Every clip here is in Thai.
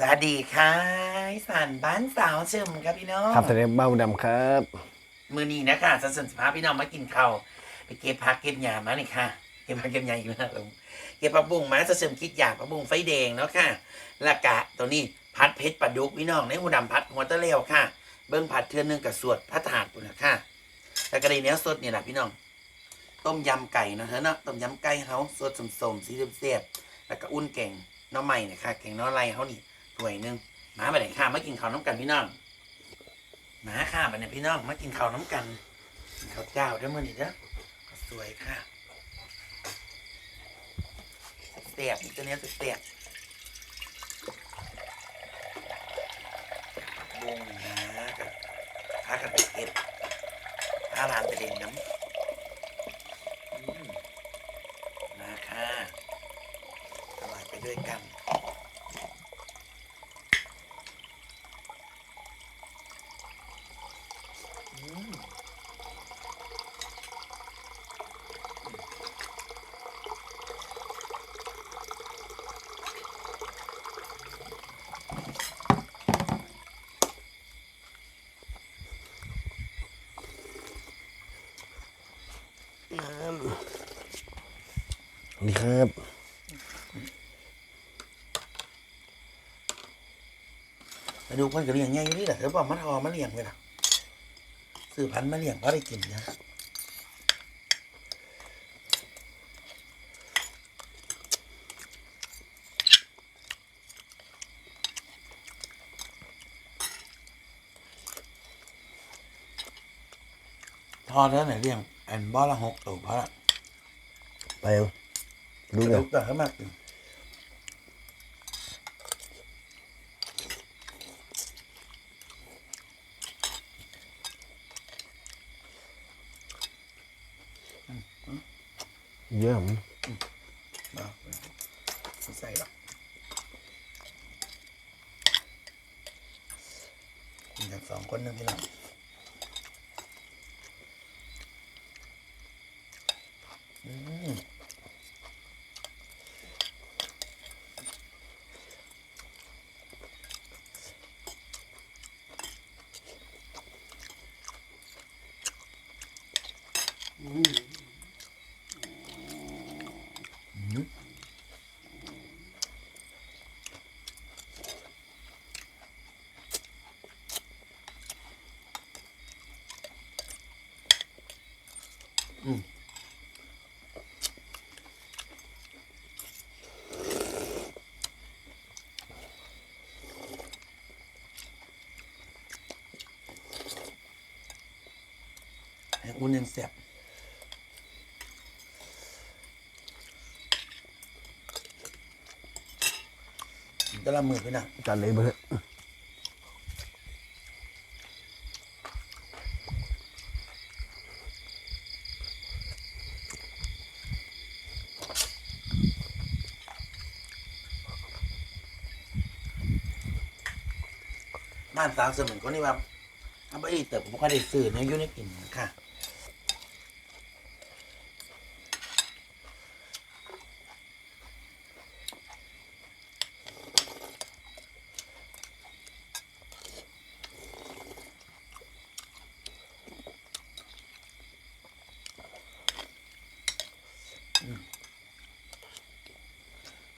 สวัสดีค่ะอีสานบ้านสาวเชิมครับพี่น้องครับทะเลบ้าดำครับ มือนี้นะคะสันสันสภาพี่น้องมากินข้าวไปเก็บผักเก็บหญ้ามานี่ค่ะ เก็บผักเก็บหญ้าอยู่นะลุงเก็บผักบุ้งมาจะเสริมคิดอยากผักบุ้งไฟแดงเนาะค่ะและกะตัวนี้พัดเพชรปลาดุกพี่น้องในหูดำพัดหัวตะเลวค่ะ เบิ้งผัดเทือนหนึงกับสวดพระถาดปุ่นนะค่ะแล้วก็ได้เนื้อสดนี่แหละพี่น้อง ต้มยำไก่เนาะเธอเนาะต้มยำไก่เฮาสดสมๆสีเสียบๆแล้วก็อุ่นแกงหน้อใหม่นะคะแกงหน้อไรเฮานี่ ถ้วยหนึงมาไปไหนค่ะมากินข้าวน้ำกันพี่น้องมาค่ะบัดเนี่ยพี่น้องมากินข้าวน้ำกันกินข้าวเจ้าเด้อมื้อนี้เด้อข้าวสวยค่ะเสียบๆตัวเนี้ยเสียบๆบุ้งนะกับพากันไปเก็บพาหลานไปเล่นน้ำอืมมาค่ะอร่อยไปด้วยกัน ครับมาดูคนกับเลี้ยงไงอยู่นี่แหละเธอบอกมาทอมาเลี้ยงไปละซื้อพันธุ์มาเลี้ยงก็ได้กินนะทอดแล้วไหนเลี้ยงอันบ่อละหกตัวเพราะละไปเอา ดูกกัระนดูกแต่เขามากอยู่ เยี่ยม เอาไม่ใส่หรอกกินกันสองคนหนึ่งพี่น้องอืมให้อุ่นยังเสียบก็ละมือพี่นะจัดเลยเบอร์บ้านสาวเสมือนคนนี้ว่าถ้าไม่ได้เติบผมก็ได้ซื้อเนี่ยอยุ่ในกินค่ะ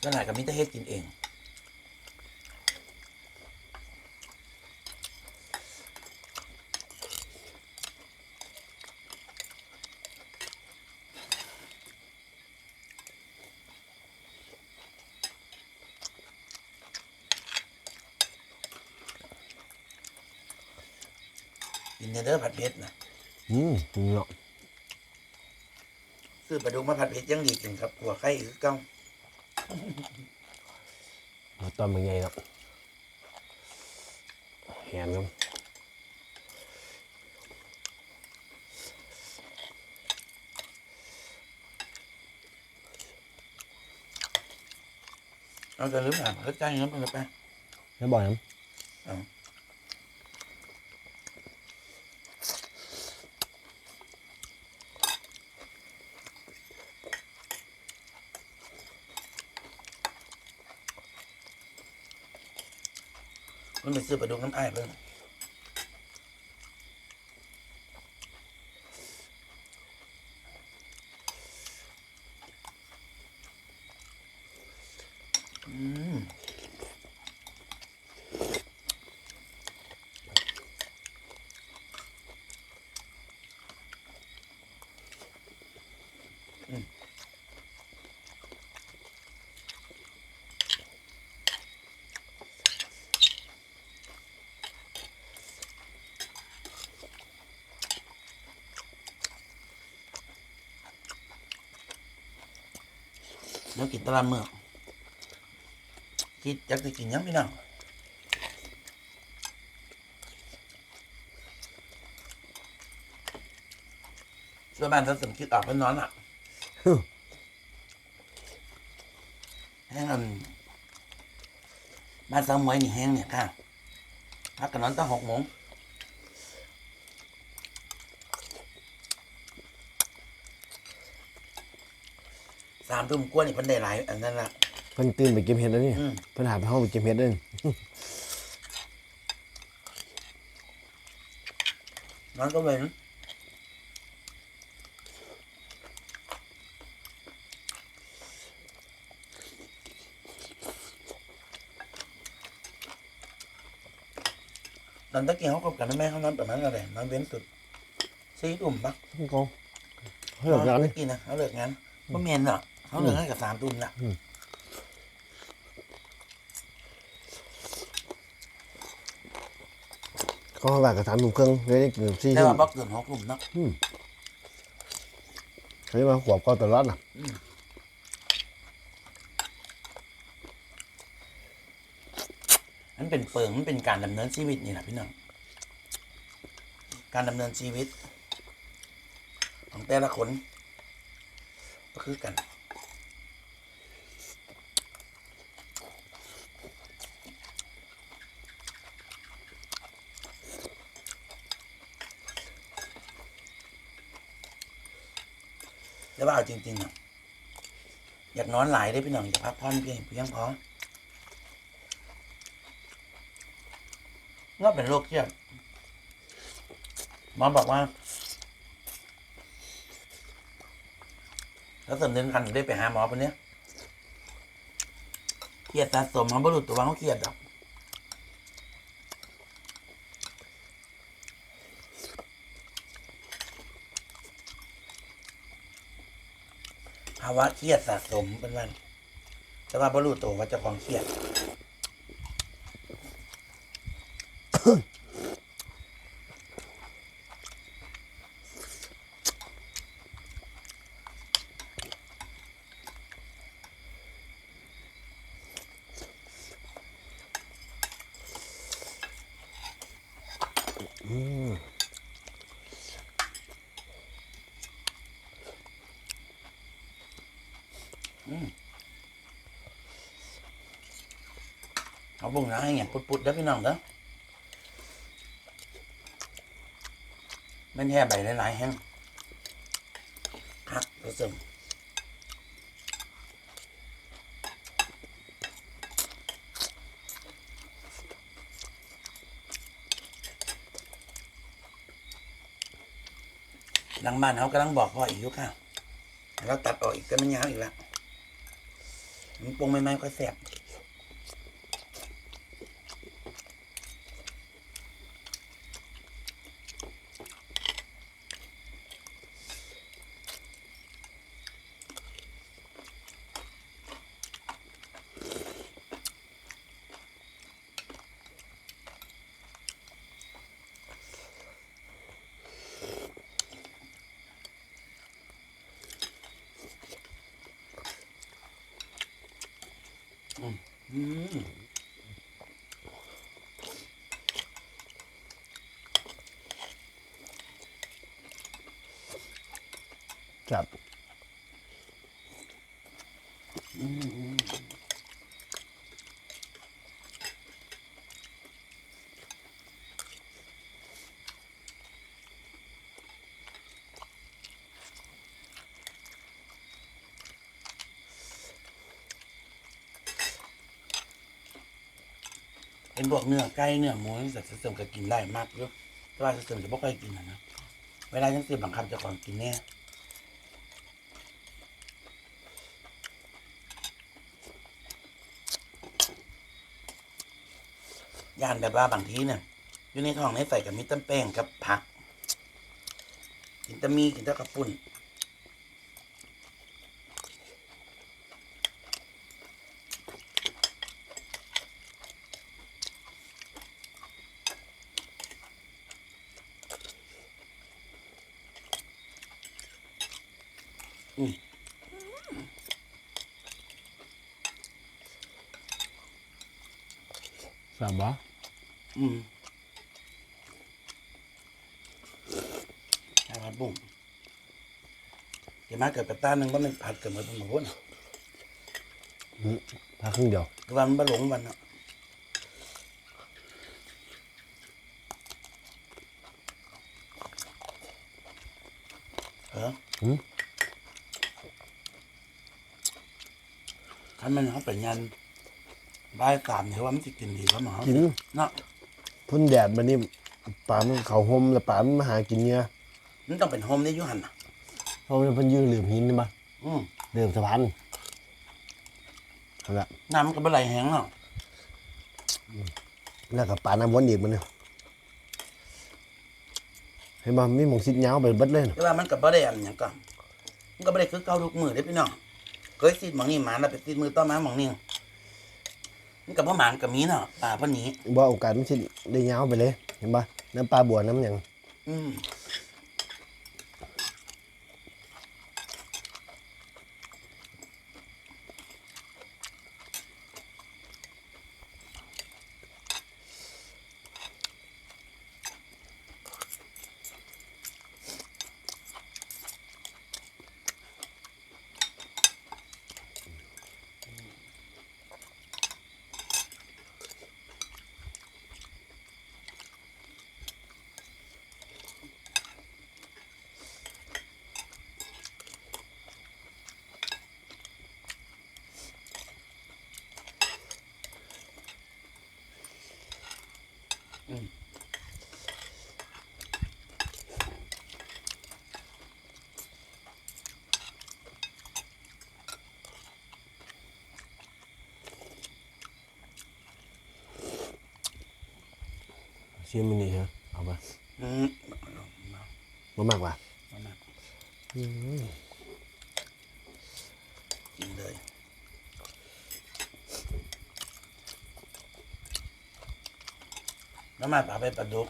ก็หลายกับมิตรเฮ็ดกินเอง กินเด้อผัดเผ็ดนะอืมเนาะ ซื้อปลาดุกมาผัดเผ็ดยังดีกินครับหัวไข่คือเก้า มาตอนเป็นไงเนาะแหนครับเราจะลืมถามเขาใจเงินไปเลยไปแล้วบอกยังเมันไปซื้อปลาดุกน้ำอ้ายเพิ่ง แล้วกินตะลาเมือกคิดอยากจะกินหยังพี่น้องช่วยบ้านถ้าสมคิดออกไปนอนอะแห้งอันบ้านสาวมวยนี่แห้งเนี่ยค่ะพักกันนอนตั้งหกโมง สามทุ่มกว่านี่เพิ่นได้หลาย อันนั้นละ เพิ่นตื่นไปเก็บเห็ดแล้วนี่อืม เพิ่นหาไปห้องไปเก็บเห็ดเลยนอนก็เป็นตอนตะกี้เขาคบกันนะแม่เขานอนประมาณอะไรนอนเว้นสุดสี่ทุ่มปะก็เลิกงานเลเลยกินนะเขาเลิกงานก็เมียนเนาะ เขาเลิกงานกับสามทุ่มละเขาหลักกับสามทุ่มครึ่งเลยได้กินสี่แต่ทุ่ว่ามบ่เกินหกทุ่มเนาะเขาจะมาขวบก็ตลอดน่ะมันเป็นเปิงมันเป็นการดำเนินชีวิตนี่แหละพี่น้อง การดำเนินชีวิต ของแต่ละคนก็คือกัน แล้วว่าเอาจริงๆอะอยากนอนหลายได้พี่น้องอยากพักผ่อนเพียงเพียงพอก็เป็นโรคเครียดหมอบอกว่า แล้วสำนึกกันได้ไปหาหมอปะเนี้ยเครียดสะสมเขาบรรลุตัวว่าเขาเครียดหรอก ภาวะเครียดสะสมเป็นวัน แต่ว่าบรรลุตัวว่าเจะของเครียด เอาบุ้งนะให้เงี้ยปุดๆแล้พี่น้องเด้อไม่แห่ใบหลายๆแห้งคักผสมหลังบ้านเขากำลังบอกพ่ออีกอยู่ค่ะเราตัดออกอีกแต่มันยาวอีกแล้ว มันปรุงไม่ไม่ค่อยแซ่บ อืม ครับ อ เป็นพวกเนื้อไก่เนื้อหมูสัตว์เสริมก็กินได้มากเยอะแต่ว่าเสริมจะไม่ค่อยกินนะนะเวลาฉันเสียบังคับจะของกินเนี่ยย่านแบบว่าบางทีเนี่ยอยู่ในท้องในใส่กับมิตรแป้งกับผักกินตะมีกินตะกระปุ่น แซ่บบ่อืมใช่ผัดบุ้งเดี๋ยวมาเกิดกระต้านหนึ่งว่ามันผัดเกิดมาเป็นหมูนะถ้าครึ่งเดียวคือว่ามันบะหลงวันเนาะเออหืมถ้ามันเขาเป็นยัน บ่ายสามเนี่ยว่ามันจะกินดีกว่าหมอกินเนาะพุ่นแดดมันนี่ปลามันเขาห่มแล้วปลามันมาหากินเนื้อมันต้องเป็นโฮมได้อยุหันน่ะเพราะมันเพิ่นยืนหลืมหินนี่มาอืมเดิมสะพานเอาละน้ำมันก็บ่ไหลแห้งเนาะแล้วก็ปลาน้ำวนอีกมันเนี่ยเห็นบ่มีหมองซิดยาวไปเบิดเลยน่ะแต่ว่ามันก็บ่ได้อันหยังก็มันก็บ่ได้คือเก่าทุกมือเด้อพี่น้องเคยซีดหมองนี่หมาแล้วไปซีดมือต่อมาหมองนี่ มันก็บ่หมานก็มีเนาะป่าเพิ่นหนี้บ่โอกาสมันสิได้ยาวไปเลย เห็นบ่น้ำปลาบัวน้ำหยัง อืม ชิมมันนี่ฮะเอาไปอืมบ่มากว่ามามาอืมกินเลยแล้วมาป่าไปปลาดุก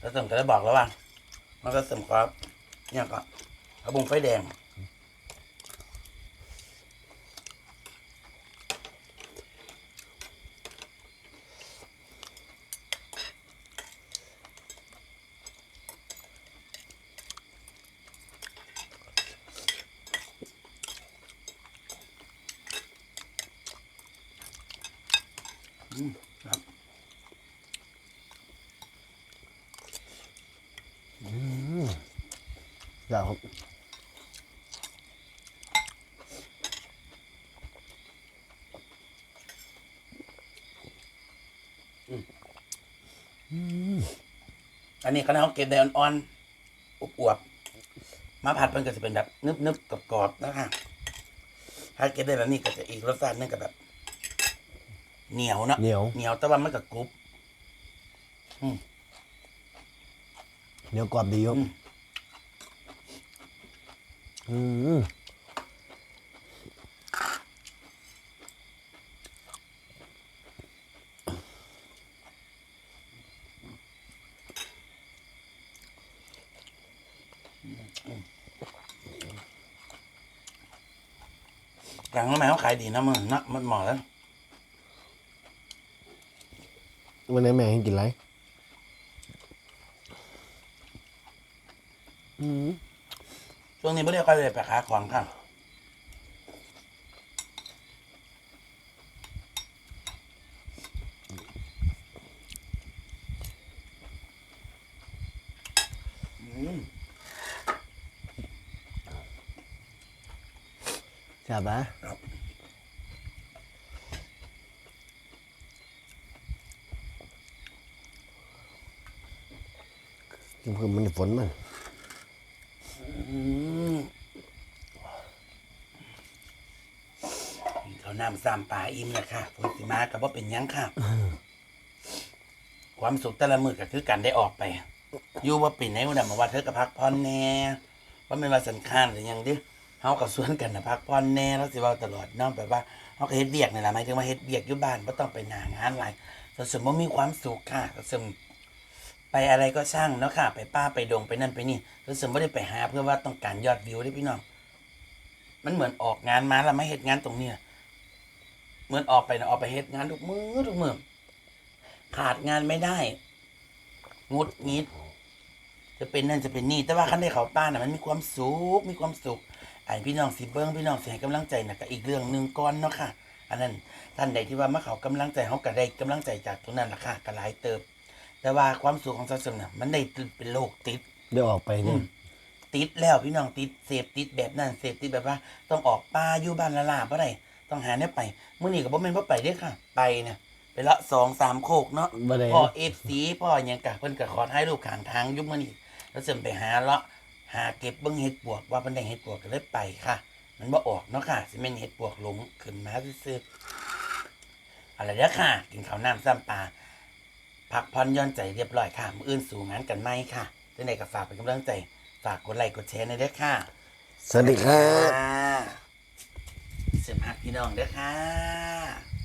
แล้วสมก็ได้บอกแล้วว่า มันก็สมครับเนี่ยก็กระบุงไฟแดง อืมครับ อ ยากครับอันนี้เขาเอาเก็บได้อ่อนๆอวบๆมาผัดมันก็จะเป็นแบบนึบๆกรอบๆนะคะถ้าเก็บได้แบบนี้ก็จะอีกรสชาติหนึงก็แบบ เหนียวเนอะเหนียวเหนียวแต่ว่ามันก็กรุบเหนียวกรอบดีครับ อืมกลางแล้วแม่เขาขายดีนะมึงนะมันเหมาะแล้ว วันนี้แม่ให้กินไร ก็เลยไปค้าของข้างจับนะครับพิ่มมันฝนมัน เขาวนำสามป่าอิ่มแล้วค่ะฝนสิมากับว่าเป็นหยังค่ะ ความสุขแต่ละมือก็คือการได้ออกไป อยู่ว่าเป็นไหนวันนั้นมาว่าเธอกับพักผ่อนแน่ว่าไม่ว่าสันค้านหรือหยังเดิเฮากับสวนกันนะพักผ่อนแน่แล้วสิเว่าตลอดเน้องแบบว่าเฮาก็เฮ็ดเบียกนี่แหละหมายถึงว่าเฮ็ดเบียกอยู่บ้านบ่ต้องไปหน้างานหลายสสมบ่มีความสุขค่ะสสมไปอะไรก็ช่างเนาะค่ะ ไปป้าไปดงไปนั่นไปนี่สสมบ่ได้ไปหาเพื่อว่าต้องการยอดวิวเด้พี่น้อง มันเหมือนออกงานมาแล้วมาเฮ็ดงานตรงเนี้ย เหมือนออกไปนะออกไปเฮ็ดงานทุกมื้อทุกมื้อขาดงานไม่ได้งุดหงิด จะเป็นนั่นจะเป็นนี่ แต่ว่าขั้นได้เขาป้าน่ะมันมีความสุขมีความสุขไอ้พี่น้องสิเบิ้งพี่น้องสิให้กำลังใจน่ะก็อีกเรื่องหนึ่งก่อนเนาะค่ะ อันนั้นท่านใดที่ว่ามาเขากำลังใจเขาก็ได้กำลังใจจากตรงนั้นล่ะค่ะก็หลายเติบ แต่ว่าความสุขของซาซึมน่ะมันได้เป็นโรคติดได้ออกไปเนี่ยติดแล้วพี่น้องติดเสพติดแบบนั้นเสพติดแบบว่า ต้องออกป่าอยู่บ้านละลาบ่ได้ ต้องหาเนี่ยไปมื้อนี้ก็บ่แม่นบ่ไปเด้อค่ะ ไปเนี่ยไปละสองสามโคกเนาะบ่ได้ พ่อเอฟซีพ่อหยังกะเพิ่นก็ขอถ่ายรูปข้างทางอยุบมื้อนี้แล้วเสริมไปหาเลาะหาเก็บเบิ่งเห็ดปวกว่าเพิ่นได้เห็ดปวกก็เลยไปค่ะ มันบ่ออกเนาะค่ะสิแม่นเห็ดปวกหลงขึ้นมาซื่อๆเอาล่ะเด้อค่ะ กินข้าวน้ำซ้ำปลา พักผ่อนหย่อนใจเรียบร้อยค่ะ มื้ออื่นสู่งานกันใหม่ค่ะจังไดก็ฝากเป็นกำลังใจ ฝากกดไลค์กดแชร์ในอยเด้อค่ะสวัสดีครับ เสริมหักพี่น้องเด้อค่ะ